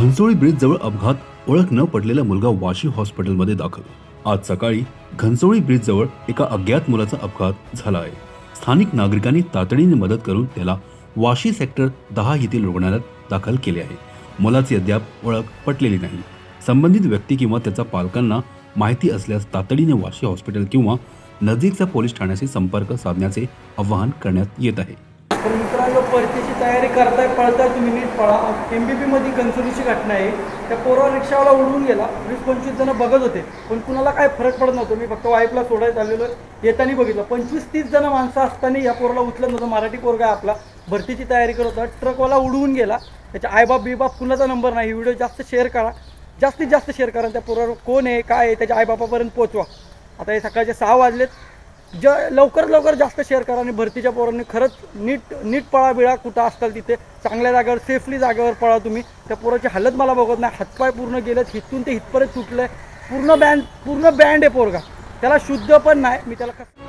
घनसोळी ब्रिजजवळ अपघात ओळख न पडलेला मुलगा वाशी हॉस्पिटलमध्ये दाखल. आज सकाळी घनसोळी ब्रिजजवळ एका अज्ञात मुलाचा अपघात झाला आहे स्थानिक नागरिकांनी तातडीने मदत करून त्याला वाशी सेक्टर दहा येथील रुग्णालयात दाखल केले आहे. मुलाची अद्याप ओळख पटलेली नाही. संबंधित व्यक्ती किंवा त्याच्या पालकांना माहिती असल्यास तातडीने वाशी हॉस्पिटल किंवा नजीकच्या पोलीस ठाण्याशी संपर्क साधण्याचे आवाहन करण्यात येत आहे. तर मित्रांनो परीक्षेची तयारी करताय पळताय तुम्ही नीट पळा. एम बी पीमध्ये कन्सुलीची घटना आहे. त्या पोरावर रिक्षावाला उडून गेला. वीस पंचवीस जण बघत होते. पण कुणाला काय फरक पडत नव्हतं. मी फक्त वाईफला सोडायला आलेलो येताना बघितलं. पंचवीस तीस जण माणसं असताना या पोराला उचलत नव्हतं. मराठी पोरगा आपला. भरतीची तयारी करत होता. ट्रकवाला उडवून गेला. त्याच्या आईबाप बीबाप कुणाचा नंबर नाही. व्हिडिओ जास्त शेअर करा. जास्तीत जास्त शेअर करा. त्या पोरावर कोण आहे काय आहे त्याच्या आईबापापर्यंत पोचवा. आता हे सकाळचे सहा वाजलेत. ज लवकर लवकर जास्त शेअर करा आणि भरतीच्या पोरांनी खरंच नीट नीट पळा बिळा कुठं असताल तिथे चांगल्या जागेवर सेफली जागेवर पळा तुम्ही. त्या पोराची हालत मला बघत नाही. हातपाय पूर्ण गेलेत हिथून ते हितपर्यंत आहे पूर्ण बँड पूर्ण बँड आहे पोरगा. त्याला शुद्ध पण नाही मी त्याला कसं